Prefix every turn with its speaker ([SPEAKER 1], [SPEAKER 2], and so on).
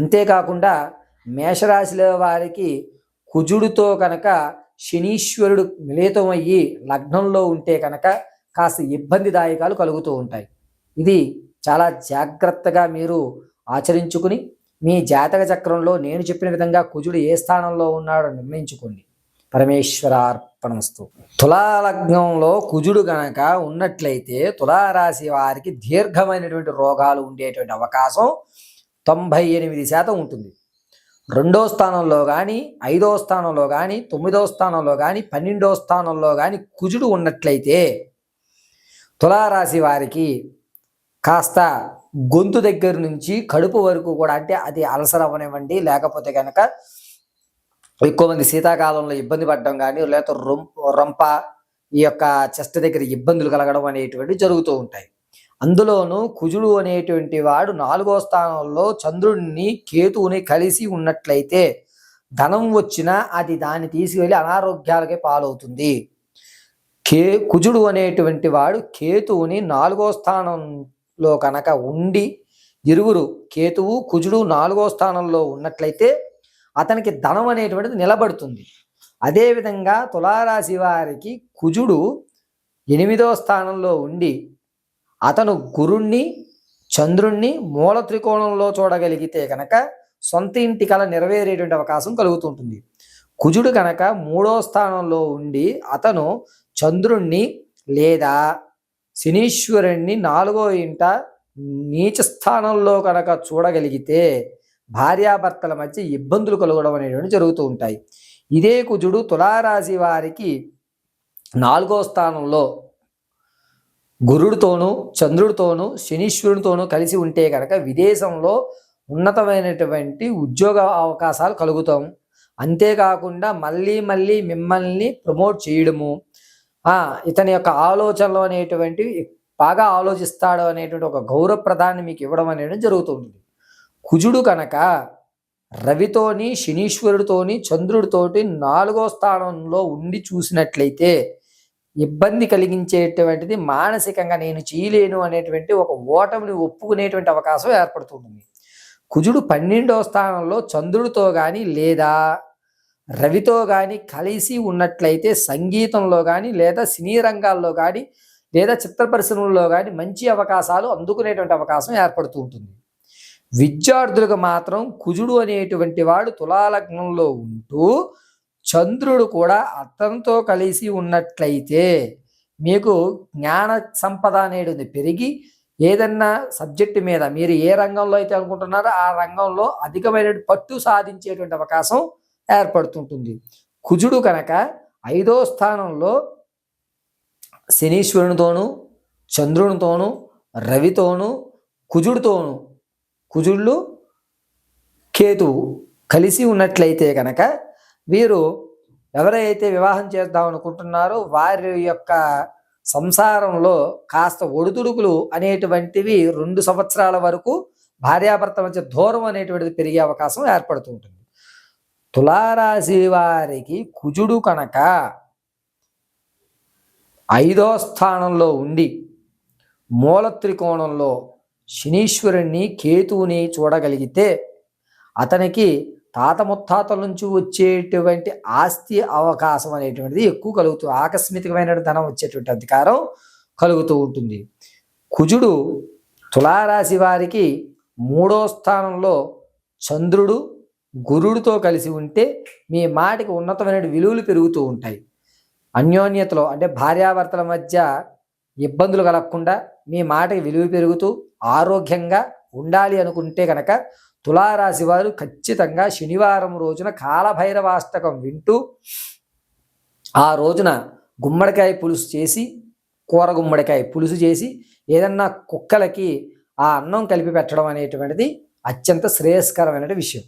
[SPEAKER 1] అంతేకాకుండా మేషరాశిలో వారికి కుజుడితో కనుక శనీశ్వరుడు మిళితమయ్యి లగ్నంలో ఉంటే కనుక కాస్త ఇబ్బందిదాయకాలు కలుగుతూ ఉంటాయి. ఇది చాలా జాగ్రత్తగా మీరు ఆచరించుకుని మీ జాతక చక్రంలో నేను చెప్పిన విధంగా కుజుడు ఏ స్థానంలో ఉన్నాడో నిర్ణయించుకోండి. పరమేశ్వరార్పణమస్తు. తులాలగ్నంలో కుజుడు గనక ఉన్నట్లయితే తులారాశి వారికి దీర్ఘమైనటువంటి రోగాలు ఉండేటువంటి అవకాశం తొంభై ఎనిమిది శాతం ఉంటుంది. రెండో స్థానంలో కానీ ఐదో స్థానంలో కానీ తొమ్మిదో స్థానంలో కానీ పన్నెండో స్థానంలో కానీ కుజుడు ఉన్నట్లయితే తులారాశి వారికి కాస్త గొంతు దగ్గర నుంచి కడుపు వరకు కూడా అంటే అది అలసర అవనివ్వండి. లేకపోతే కనుక ఎక్కువ మంది శీతాకాలంలో ఇబ్బంది పడడం కానీ లేకపోతే రొం రొంప ఈ యొక్క చెస్ట్ దగ్గర ఇబ్బందులు కలగడం అనేటువంటి జరుగుతూ ఉంటాయి. అందులోనూ కుజుడు అనేటువంటి వాడు నాలుగో స్థానంలో చంద్రుడిని కేతువుని కలిసి ఉన్నట్లయితే ధనం వచ్చినా అది దాన్ని తీసుకెళ్ళి అనారోగ్యాలకే పాలవుతుంది. కే కుజుడు అనేటువంటి వాడు కేతువుని నాలుగో స్థానంలో కనుక ఉండి ఇరువురు కేతువు కుజుడు నాలుగో స్థానంలో ఉన్నట్లయితే అతనికి ధనం అనేటువంటిది నిలబడుతుంది. అదేవిధంగా తులారాశి వారికి కుజుడు ఎనిమిదో స్థానంలో ఉండి అతను గురుణ్ణి చంద్రుణ్ణి మూల త్రికోణంలో చూడగలిగితే కనుక సొంత ఇంటి కళ నెరవేరేటువంటి అవకాశం కలుగుతుంటుంది. కుజుడు కనుక మూడో స్థానంలో ఉండి అతను చంద్రుణ్ణి లేదా శనీశ్వరుణ్ణి నాలుగో ఇంట నీచ స్థానంలో కనుక చూడగలిగితే భార్యాభర్తల మధ్య ఇబ్బందులు కలగడం అనేటువంటి జరుగుతూ ఉంటాయి. ఇదే కుజుడు తులారాశి వారికి నాలుగో స్థానంలో గురుడితోనూ చంద్రుడితోనూ శనీశ్వరునితోనూ కలిసి ఉంటే కనుక విదేశంలో ఉన్నతమైనటువంటి ఉద్యోగ అవకాశాలు కలుగుతాం. అంతేకాకుండా మళ్ళీ మళ్ళీ మిమ్మల్ని ప్రమోట్ చేయడము ఇతని యొక్క ఆలోచనలు అనేటువంటివి బాగా ఆలోచిస్తాడు అనేటువంటి ఒక గౌరవప్రదాన్ని మీకు ఇవ్వడం అనేది జరుగుతుంది. కుజుడు కనుక రవితోని శనీశ్వరుడితోని చంద్రుడితోటి నాలుగో స్థానంలో ఉండి చూసినట్లయితే ఇబ్బంది కలిగించేటువంటిది మానసికంగా నేను చేయలేను అనేటువంటి ఒక ఓటమిని ఒప్పుకునేటువంటి అవకాశం ఏర్పడుతుంది. కుజుడు పన్నెండవ స్థానంలో చంద్రుడితో కానీ లేదా రవితో కానీ కలిసి ఉన్నట్లయితే సంగీతంలో కానీ లేదా సినీ రంగాల్లో కానీ లేదా చిత్ర పరిశ్రమల్లో కానీ మంచి అవకాశాలు అందుకునేటువంటి అవకాశం ఏర్పడుతూ ఉంటుంది. విద్యార్థులకు మాత్రం కుజుడు అనేటువంటి వాడు తులాలగ్నంలో ఉంటూ చంద్రుడు కూడా అతనితో కలిసి ఉన్నట్లయితే మీకు జ్ఞాన సంపద అనేది పెరిగి ఏదన్నా సబ్జెక్టు మీద మీరు ఏ రంగంలో అయితే అనుకుంటున్నారో ఆ రంగంలో అధికమైన పట్టు సాధించేటువంటి అవకాశం ఏర్పడుతుంటుంది. కుజుడు కనుక ఐదో స్థానంలో శనీశ్వరునితోనూ చంద్రునితోనూ రవితోనూ కుజుడితోనూ కుజుళ్ళు కేతువు కలిసి ఉన్నట్లయితే కనుక వీరు ఎవరైతే వివాహం చేద్దాం అనుకుంటున్నారో వారి యొక్క సంసారంలో కాస్త ఒడిదుడుకులు అనేటువంటివి రెండు సంవత్సరాల వరకు భార్యాభర్త మధ్య దూరం అనేటువంటిది పెరిగే అవకాశం ఏర్పడుతూ ఉంటుంది. తులారాశి వారికి కుజుడు కనుక ఐదో స్థానంలో ఉండి మూల త్రికోణంలో శనీశ్వరుణ్ణి కేతువుని చూడగలిగితే అతనికి తాత ముత్తాతల నుంచి వచ్చేటువంటి ఆస్తి అవకాశం అనేటువంటిది ఎక్కువ కలుగుతుంది ఆకస్మికమైన ధనం వచ్చేటువంటి అధికారం కలుగుతూ ఉంటుంది. కుజుడు తులారాశి వారికి మూడో స్థానంలో చంద్రుడు గురుడితో కలిసి ఉంటే మీ మాటకి ఉన్నతమైన విలువలు పెరుగుతూ ఉంటాయి. అన్యోన్యతలో అంటే భార్యాభర్తల మధ్య ఇబ్బందులు కలగకుండా మీ మాటకి విలువ పెరుగుతూ ఆరోగ్యంగా ఉండాలి అనుకుంటే కనుక తులారాశి వారు ఖచ్చితంగా శనివారం రోజున కాలభైరవాష్టకం వింటూ ఆ రోజున గుమ్మడికాయ పులుసు చేసి కూర గుమ్మడికాయ పులుసు చేసి ఏదన్నా కుక్కలకి ఆ అన్నం కలిపి పెట్టడం అనేటువంటిది అత్యంత శ్రేయస్కరమైన విషయం.